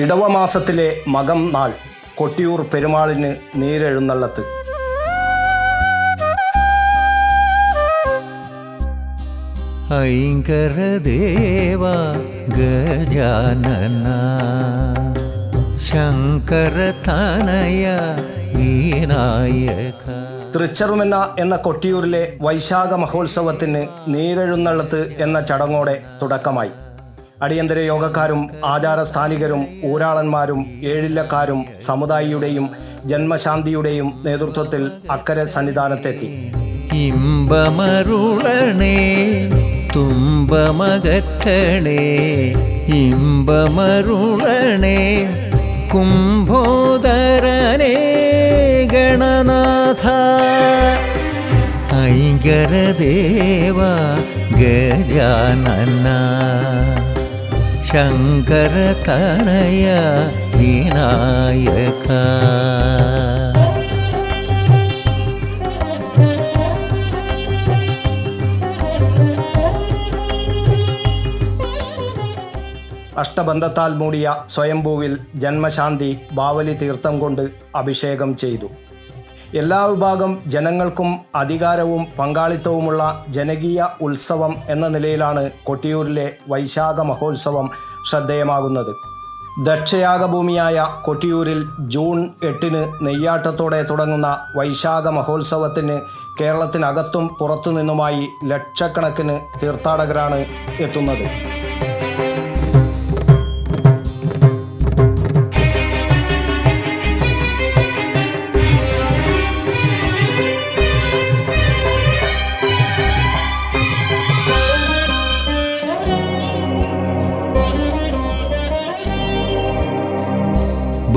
ഇടവമാസത്തിലെ മകം നാൾ കൊട്ടിയൂർ പെരുമാളിന് നീരെഴുന്നള്ളത്ത്. ഐങ്കരദേവ ഗജാനന ശങ്കരതനയ ഈനായക. തൃച്ചറുമെന്ന എന്ന കൊട്ടിയൂരിലെ വൈശാഖ മഹോത്സവത്തിന് നീരെഴുന്നള്ളത്ത് എന്ന ചടങ്ങോടെ തുടക്കമായി. അടിയന്തര യോഗക്കാരും ആചാരസ്ഥാനികരും ഊരാളന്മാരും ഏഴില്ലക്കാരും സമുദായിയുടെയും ജന്മശാന്തിയുടെയും നേതൃത്വത്തിൽ അക്കരെ സന്നിധാനത്തെത്തി. ഇമ്പമരുളണേ തുമ്പമകറ്റണേ ഇമ്പമരുളണേ കുംഭോദരനേ ഗണനാഥ. ഐങ്കരദേവ ഗജാനന ശങ്കരതനയ വിനായക അഷ്ടബന്ധത്താൽ മൂടിയ സ്വയംഭൂവിൽ ജന്മശാന്തി ബാവലി തീർത്ഥം കൊണ്ട് അഭിഷേകം ചെയ്തു. എല്ലാ വിഭാഗം ജനങ്ങൾക്കും അധികാരവും പങ്കാളിത്തവുമുള്ള ജനകീയ ഉത്സവം എന്ന നിലയിലാണ് കൊട്ടിയൂരിലെ വൈശാഖ മഹോത്സവം ശ്രദ്ധേയമാകുന്നത്. ദക്ഷയാഗഭൂമിയായ കൊട്ടിയൂരിൽ ജൂൺ എട്ടിന് നെയ്യാട്ടത്തോടെ തുടങ്ങുന്ന വൈശാഖ മഹോത്സവത്തിന് കേരളത്തിനകത്തും പുറത്തുനിന്നുമായി ലക്ഷക്കണക്കിന് തീർത്ഥാടകരാണ് എത്തുന്നത്.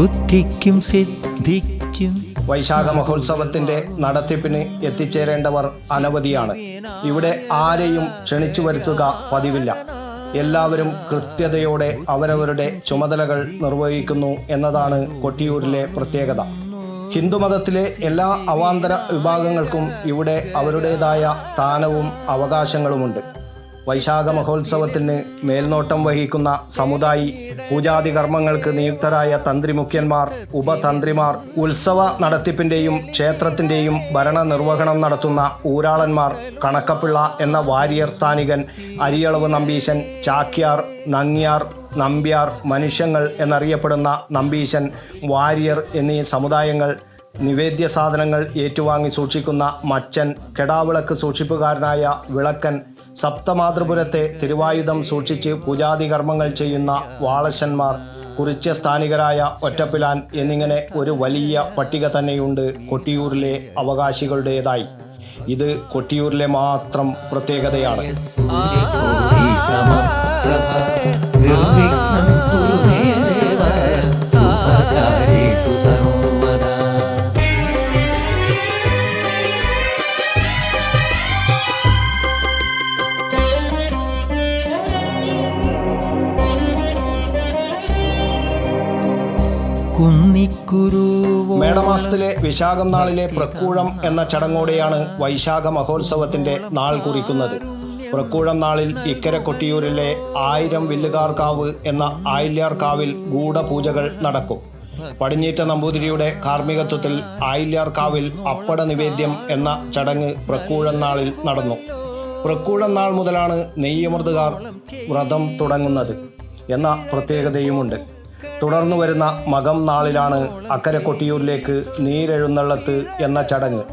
ബുദ്ധിക്കും സിദ്ധിക്കും. വൈശാഖ മഹോത്സവത്തിന്റെ നടത്തിപ്പിന് എത്തിച്ചേരേണ്ടവർ അനവധിയാണ്. ഇവിടെ ആരെയും ക്ഷണിച്ചു വരുത്തുക പതിവില്ല. എല്ലാവരും കൃത്യതയോടെ അവരവരുടെ ചുമതലകൾ നിർവഹിക്കുന്നു എന്നതാണ് കൊട്ടിയൂരിലെ പ്രത്യേകത. ഹിന്ദുമതത്തിലെ എല്ലാ അവാന്തര വിഭാഗങ്ങൾക്കും ഇവിടെ അവരുടേതായ സ്ഥാനവും അവകാശങ്ങളുമുണ്ട്. വൈശാഖ മഹോത്സവത്തിന് മേൽനോട്ടം വഹിക്കുന്ന സമുദായി പൂജാതി കർമ്മങ്ങൾക്ക് നിയുക്തരായ തന്ത്രി മുഖ്യന്മാർ ഉപതന്ത്രിമാർ ഉത്സവ നടത്തിപ്പിന്റെയും ക്ഷേത്രത്തിന്റെയും ഭരണനിർവഹണം നടത്തുന്ന ഊരാളന്മാർ കണക്കപ്പിള്ള എന്ന വാരിയർ സ്ഥാനികൻ അരിയളവ് നമ്പീശൻ ചാക്യാർ നങ്ങിയാർ നമ്പ്യാർ മനുഷ്യങ്ങൾ എന്നറിയപ്പെടുന്ന നമ്പീശൻ വാരിയർ എന്നീ സമുദായങ്ങൾ നിവേദ്യ സാധനങ്ങൾ ഏറ്റുവാങ്ങി സൂക്ഷിക്കുന്ന മച്ചൻ കെടാവിളക്ക് സൂക്ഷിപ്പുകാരനായ വിളക്കൻ സപ്തമാതൃപുരത്തെ തിരുവായുധം സൂക്ഷിച്ച് പൂജാതി കർമ്മങ്ങൾ ചെയ്യുന്ന വാളശന്മാർ കുറിച്ച സ്ഥാനികരായ ഒറ്റപ്പിലാൻ എന്നിങ്ങനെ ഒരു വലിയ പട്ടിക തന്നെയുണ്ട് കൊട്ടിയൂരിലെ അവകാശികളുടേതായി ഇത് കൊട്ടിയൂരിലെ മാത്രം പ്രത്യേകതയാണ് മേടമാസത്തിലെ വിശാഖം നാളിലെ പ്രക്കൂഴം എന്ന ചടങ്ങോടെയാണ് വൈശാഖ മഹോത്സവത്തിന്റെ നാൾ കുറിക്കുന്നത്. പ്രക്കൂഴം നാളിൽ ഇക്കര കൊട്ടിയൂരിലെ ആയിരം വില്ലുകാർക്കാവ് എന്ന ആയില്യാർക്കാവിൽ ഗൂഢപൂജകൾ നടക്കും. പടിഞ്ഞീറ്റ നമ്പൂതിരിയുടെ കാർമ്മികത്വത്തിൽ ആയില്യാർക്കാവിൽ അപ്പട നിവേദ്യം എന്ന ചടങ്ങ് പ്രക്കൂഴം നാളിൽ നടന്നു. പ്രക്കൂഴം നാൾ മുതലാണ് നെയ്യമൃതുകാർ വ്രതം തുടങ്ങുന്നത് എന്ന പ്രത്യേകതയുമുണ്ട്. തുടർന്നു വരുന്ന മകം നാളിലാണ് അക്കരെ കൊട്ടിയൂരിലേക്ക് നീരെഴുന്നള്ളത്ത് എന്ന ചടങ്ങ്.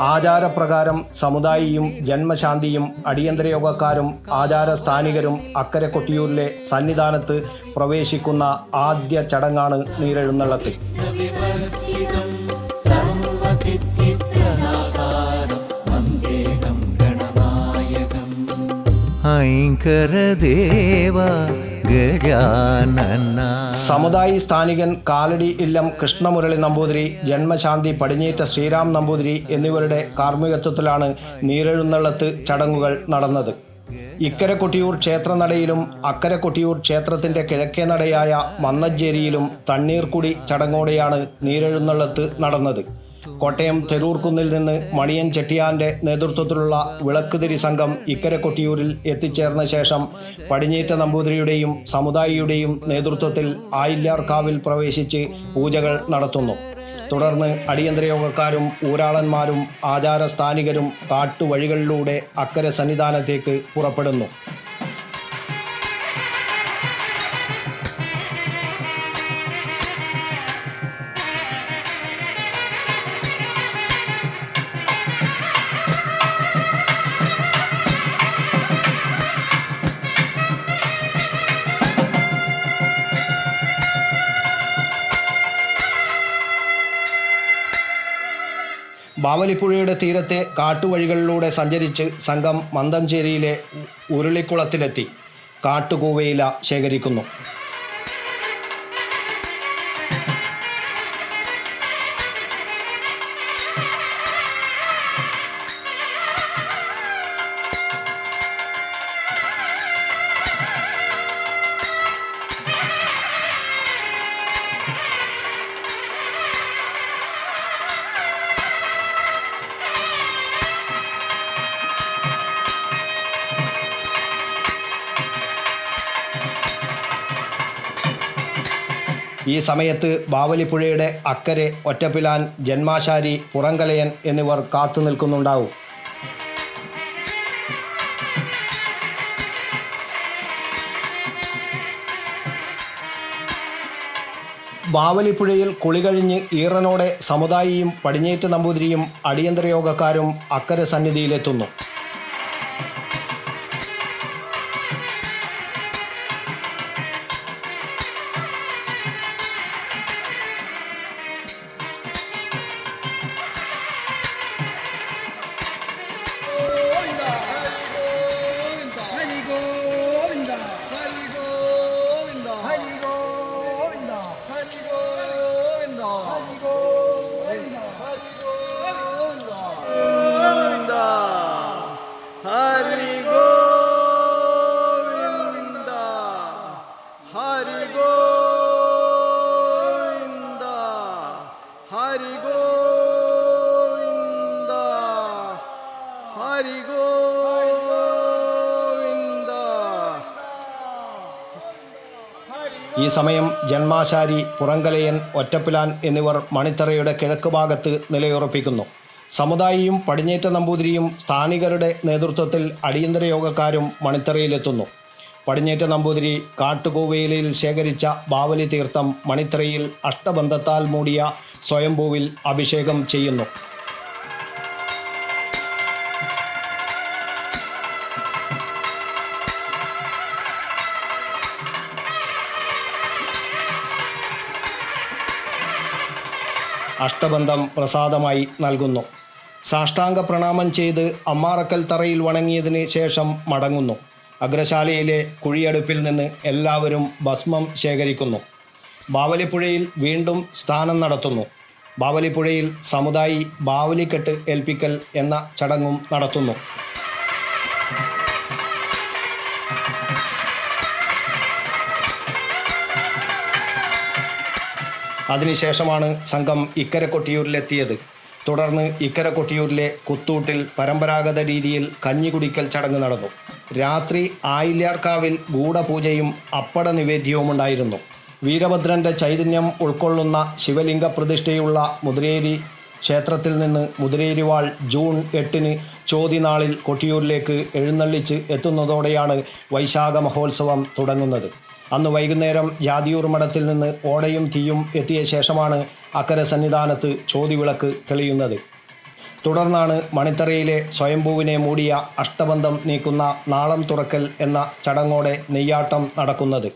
ആചാരപ്രകാരം സമുദായിയും ജന്മശാന്തിയും അടിയന്തര യോഗക്കാരും ആചാരസ്ഥാനികരും അക്കരെ കൊട്ടിയൂരിലെ സന്നിധാനത്ത് പ്രവേശിക്കുന്ന ആദ്യ ചടങ്ങാണ് നീരെഴുന്നള്ളത്ത്. ഐങ്കരദേവ സമുദായി സ്ഥാനികൻ കാലടി ഇല്ലം കൃഷ്ണമുരളി നമ്പൂതിരി ജന്മശാന്തി പടിഞ്ഞേറ്റ ശ്രീരാം നമ്പൂതിരി എന്നിവരുടെ കാർമ്മികത്വത്തിലാണ് നീരെഴുന്നള്ളത്ത് ചടങ്ങുകൾ നടന്നത്. ഇക്കര കൊട്ടിയൂർ ക്ഷേത്രനടയിലും അക്കരെ കൊട്ടിയൂർ ക്ഷേത്രത്തിന്റെ കിഴക്കേ നടയായ മന്നജ്ജേരിയിലും തണ്ണീർക്കുടി ചടങ്ങോടെയാണ് നീരെഴുന്നള്ളത്ത് നടന്നത്. കോട്ടയം തെരൂർക്കുന്നിൽ നിന്ന് മണിയൻ ചെട്ടിയാന്റെ നേതൃത്വത്തിലുള്ള വിളക്കുതിരി സംഘം ഇക്കരെ കൊട്ടിയൂരിൽ എത്തിച്ചേർന്ന ശേഷം പടിഞ്ഞേറ്റ നമ്പൂതിരിയുടെയും സമുദായിയുടെയും നേതൃത്വത്തിൽ ആയില്യാർക്കാവിൽ പ്രവേശിച്ച് പൂജകൾ നടത്തുന്നു. തുടർന്ന് അടിയന്തര യോഗക്കാരും ഊരാളന്മാരും ആചാരസ്ഥാനികരും കാട്ടുവഴികളിലൂടെ അക്കരെ സന്നിധാനത്തേക്ക് പുറപ്പെടുന്നു. ബാവലിപ്പുഴയുടെ തീരത്തെ കാട്ടുവഴികളിലൂടെ സഞ്ചരിച്ച് സംഘം മന്തഞ്ചേരിയിലെ ഉരുളിക്കുളത്തിലെത്തി. കാട്ടുകൂവയില ശേഖരിക്കുന്നു. ഈ സമയത്ത് ബാവലിപ്പുഴയുടെ അക്കരെ ഒറ്റപ്പിലാൻ ജന്മാശാരി പുറങ്കലയൻ എന്നിവർ കാത്തു നിൽക്കുന്നുണ്ടാവും. ബാവലിപ്പുഴയിൽ കുളി കഴിഞ്ഞ് ഈറനോടെ സമുദായിയും പടിഞ്ഞേറ്റ് നമ്പൂതിരിയും അടിയന്തര യോഗക്കാരും അക്കരെ സന്നിധിയിലെത്തുന്നു. ഈ സമയം ജന്മാശാരി പുറങ്കലയൻ ഒറ്റപ്പിലാൻ എന്നിവർ മണിത്തറയുടെ കിഴക്ക് ഭാഗത്ത് നിലയുറപ്പിക്കുന്നു. സമുദായിയും പടിഞ്ഞേറ്റ നമ്പൂതിരിയും സ്ഥാനികരുടെ നേതൃത്വത്തിൽ അടിയന്തര യോഗക്കാരും മണിത്തറയിലെത്തുന്നു. പടിഞ്ഞേറ്റ നമ്പൂതിരി കാട്ടുകോവയിലയിൽ ശേഖരിച്ച ബാവലി തീർത്ഥം മണിത്തറയിൽ അഷ്ടബന്ധത്താൽ മൂടിയ സ്വയംഭൂവിൽ അഭിഷേകം ചെയ്യുന്നു. അഷ്ടബന്ധം പ്രസാദമായി നൽകുന്നു. സാഷ്ടാംഗ പ്രണാമം ചെയ്ത് അമ്മാറക്കൽ തറയിൽ വണങ്ങിയതിന് ശേഷം മടങ്ങുന്നു. അഗ്രശാലയിലെ കുഴിയടുപ്പിൽ നിന്ന് എല്ലാവരും ഭസ്മം ശേഖരിക്കുന്നു. ബാവലിപ്പുഴയിൽ വീണ്ടും സ്ഥാനം നടത്തുന്നു. ബാവലിപ്പുഴയിൽ സമുദായി ബാവലിക്കെട്ട് ഏൽപ്പിക്കൽ എന്ന ചടങ്ങും നടത്തുന്നു. അതിനുശേഷമാണ് സംഘം ഇക്കര കൊട്ടിയൂരിലെത്തിയത് തുടർന്ന് ഇക്കര കൊട്ടിയൂരിലെ കുത്തൂട്ടിൽ പരമ്പരാഗത രീതിയിൽ കഞ്ഞി കുടിക്കൽ ചടങ്ങ് നടന്നു. രാത്രി ആയില്യാർക്കാവിൽ ഗൂഢപൂജയും അപ്പട നിവേദ്യവും ഉണ്ടായിരുന്നു വീരഭദ്രന്റെ ചൈതന്യം ഉൾക്കൊള്ളുന്ന ശിവലിംഗ പ്രതിഷ്ഠയുള്ള മുതിരേരി ക്ഷേത്രത്തിൽ നിന്ന് മുതിരേരിവാൾ ജൂൺ എട്ടിന് ചോതിനാളിൽ കൊട്ടിയൂരിലേക്ക് എഴുന്നള്ളിച്ച് എത്തുന്നതോടെയാണ് വൈശാഖ മഹോത്സവം തുടങ്ങുന്നത്. അന്ന് വൈകുന്നേരം ജാതിയൂർ മഠത്തിൽ നിന്ന് ഓടയും തീയും എത്തിയ ശേഷമാണ് അക്കര സന്നിധാനത്ത് ചോതിവിളക്ക് തെളിയുന്നത്. തുടർന്നാണ് മണിത്തറയിലെ സ്വയംഭൂവിനെ മൂടിയ അഷ്ടബന്ധം നീക്കുന്ന നാളം തുറക്കൽ എന്ന ചടങ്ങോടെ നെയ്യാട്ടം നടക്കുന്നത്.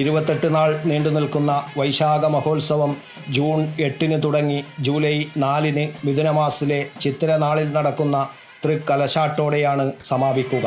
ഇരുപത്തെട്ട് നാൾ നീണ്ടു നിൽക്കുന്ന വൈശാഖ മഹോത്സവം ജൂൺ എട്ടിന് തുടങ്ങി ജൂലൈ നാലിന് മിഥുനമാസത്തിലെ ചിത്രനാളിൽ നടക്കുന്ന തൃക്കലശാട്ടോടെയാണ് സമാപിക്കുക.